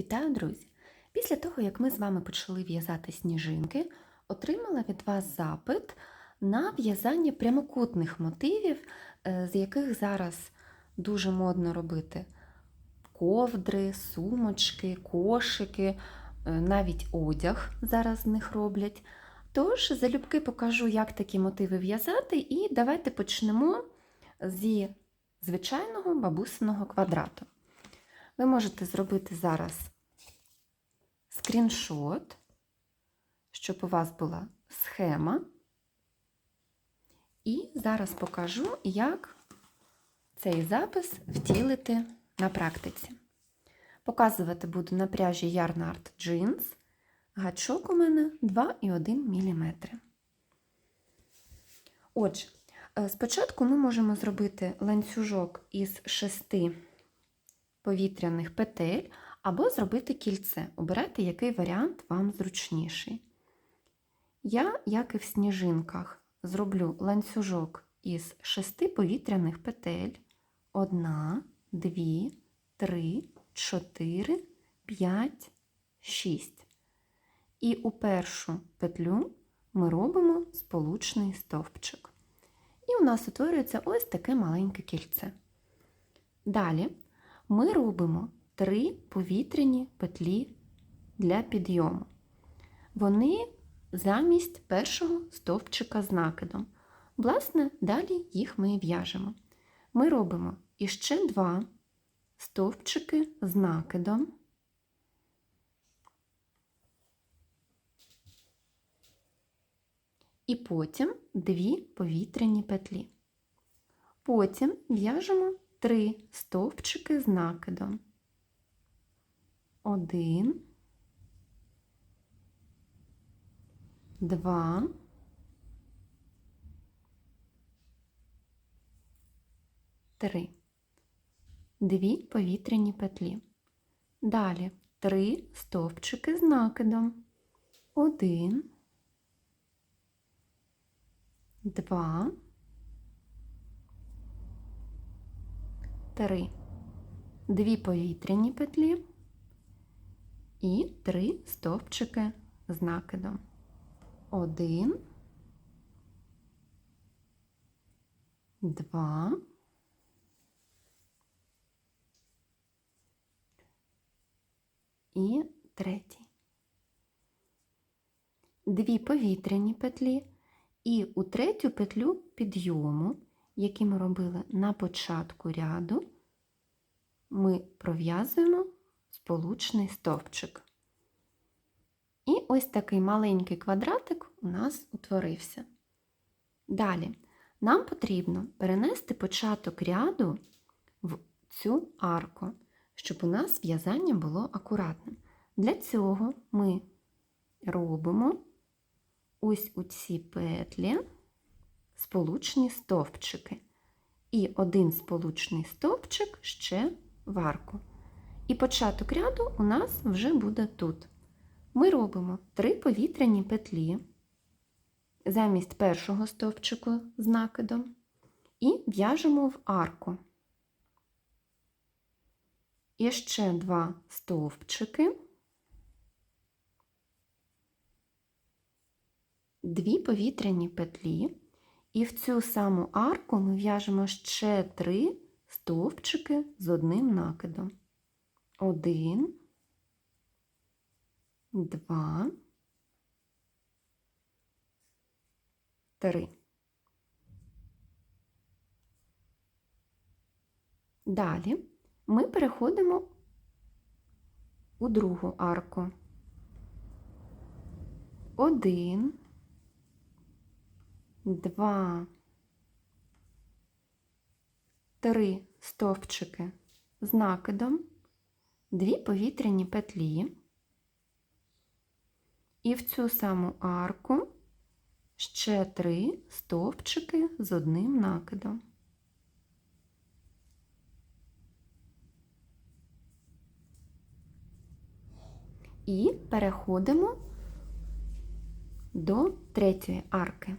Вітаю, друзі! Після того, як ми з вами почали в'язати сніжинки, отримала від вас запит на в'язання прямокутних мотивів, е, з яких зараз дуже модно робити ковдри, сумочки, кошики, е, навіть одяг зараз з них роблять. Тож, залюбки покажу, як такі мотиви в'язати, і давайте почнемо зі звичайного бабусиного квадрату. Ви можете зробити зараз скріншот, щоб у вас була схема. І зараз покажу, як цей запис втілити на практиці. Показувати буду на пряжі Yarn Art Jeans. Гачок у мене 2,1 мм. Отже, е, спочатку ми можемо зробити ланцюжок із шести повітряних петель або зробити кільце. Обирайте, який варіант вам зручніший. Я, як і в сніжинках, зроблю ланцюжок із шести повітряних петель. Одна, дві, три, чотири, п'ять, шість. І у першу петлю ми робимо сполучний стовпчик. І у нас утворюється ось таке маленьке кільце. Далі ми робимо три повітряні петлі для підйому. Вони замість першого стовпчика з накидом. Власне, далі їх ми в'яжемо. Ми робимо іще два стовпчики з накидом. І потім дві повітряні петлі. Потім в'яжемо три стовпчики з накидом. Один, два, три. Дві повітряні петлі. Далі три стовпчики з накидом. Один, два, три. Дві повітряні петлі і три стовпчики з накидом. Один, два, і третій. Дві повітряні петлі і у третю петлю підйому, які ми робили на початку ряду, ми пров'язуємо сполучний стовпчик. І ось такий маленький квадратик у нас утворився. Далі нам потрібно перенести початок ряду в цю арку, щоб у нас в'язання було акуратним. Для цього ми робимо ось у ці петлі сполучні стовпчики. І один сполучний стовпчик ще в арку. І початок ряду у нас вже буде тут. Ми робимо три повітряні петлі замість першого стовпчику з накидом і в'яжемо в арку. І ще два стовпчики, дві повітряні петлі, і в цю саму арку ми в'яжемо ще три стовпчики з одним накидом. Один, два, три. Далі ми переходимо у другу арку. Один, два, три стовпчики з накидом, дві повітряні петлі, і в цю саму арку ще три стовпчики з одним накидом. І переходимо до третьої арки.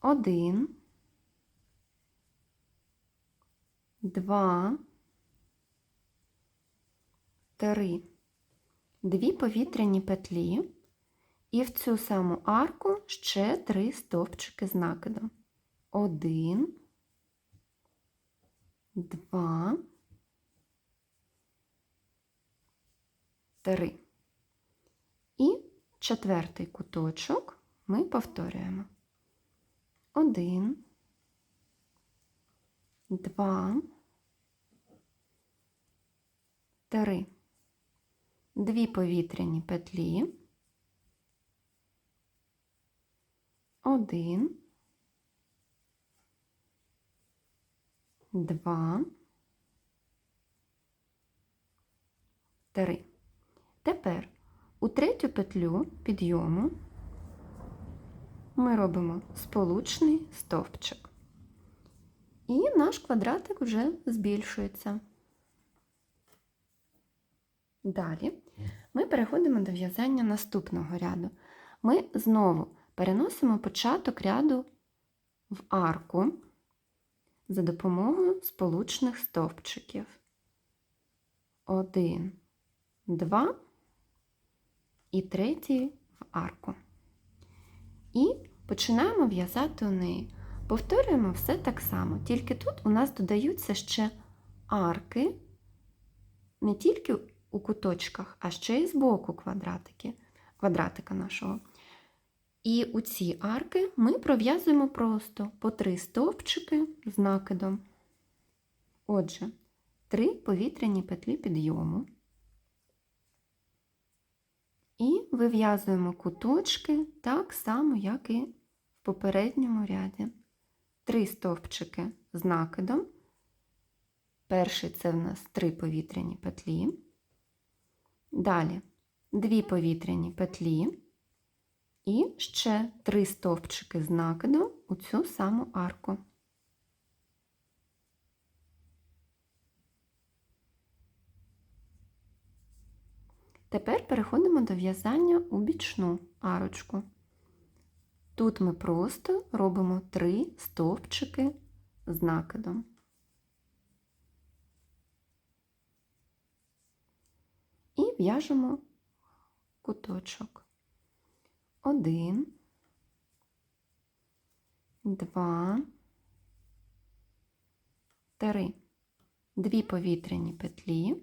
Один, два, три, дві повітряні петлі, і в цю саму арку ще три стовпчики з накидом. Один, два, три. І четвертий куточок ми повторюємо. Один, два, три. Дві повітряні петлі. Один, два, три. Тепер у третю петлю підйому ми робимо сполучний стовпчик. І наш квадратик вже збільшується. Далі ми переходимо до в'язання наступного ряду. Ми знову переносимо початок ряду в арку за допомогою сполучних стовпчиків. Один, два і третій в арку. І починаємо в'язати у неї. Повторюємо все так само, тільки тут у нас додаються ще арки не тільки у куточках, а ще й з боку квадратики, квадратика нашого. І у ці арки ми пров'язуємо просто по три стовпчики з накидом. Отже, три повітряні петлі підйому. І вив'язуємо куточки так само, як і в попередньому ряді. Три стовпчики з накидом. Перший це в нас три повітряні петлі. Далі дві повітряні петлі. І ще три стовпчики з накидом у цю саму арку. Тепер переходимо до в'язання у бічну арочку. Тут ми просто робимо три стовпчики з накидом. І в'яжемо куточок. Один, два, три. Дві повітряні петлі.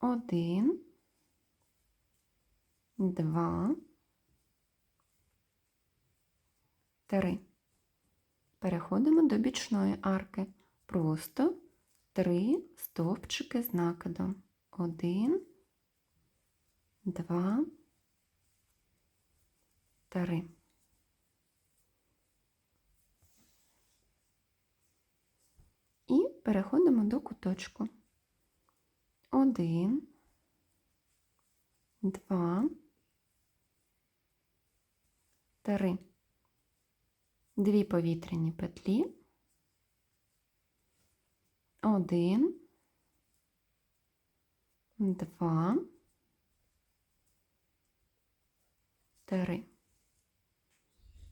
Один, два, три. Переходимо до бічної арки. Просто три стовпчики з накидом. Один, два, три. І переходимо до куточку. Один, два, три. Дві повітряні петлі. Один, два, три.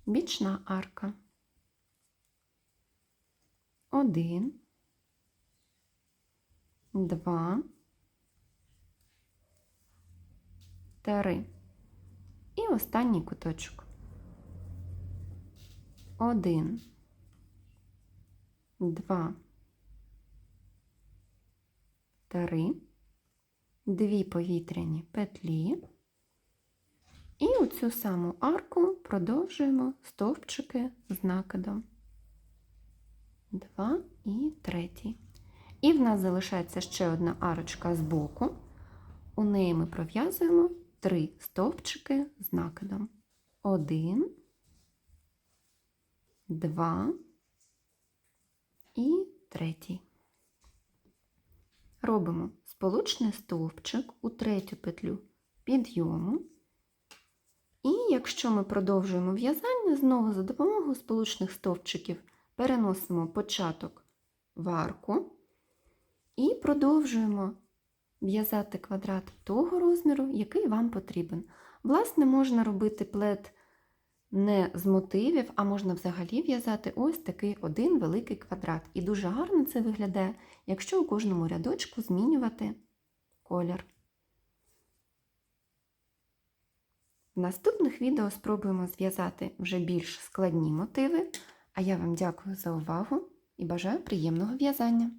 Бічна арка. Один, два, три. І останній куточок. Один, два, три, дві повітряні петлі. І у цю саму арку продовжуємо стовпчики з накидом. Два і третій. І в нас залишається ще одна арочка з боку. У неї ми пров'язуємо три стовпчики з накидом. Один, два і третій. Робимо сполучний стовпчик у третю петлю підйому. І якщо ми продовжуємо в'язання, знову за допомогою сполучних стовпчиків переносимо початок в арку і продовжуємо в'язати квадрат того розміру, який вам потрібен. Власне, можна робити плед не з мотивів, а можна взагалі в'язати ось такий один великий квадрат. І дуже гарно це виглядає, якщо у кожному рядочку змінювати колір. В наступних відео спробуємо зв'язати вже більш складні мотиви. А я вам дякую за увагу і бажаю приємного в'язання!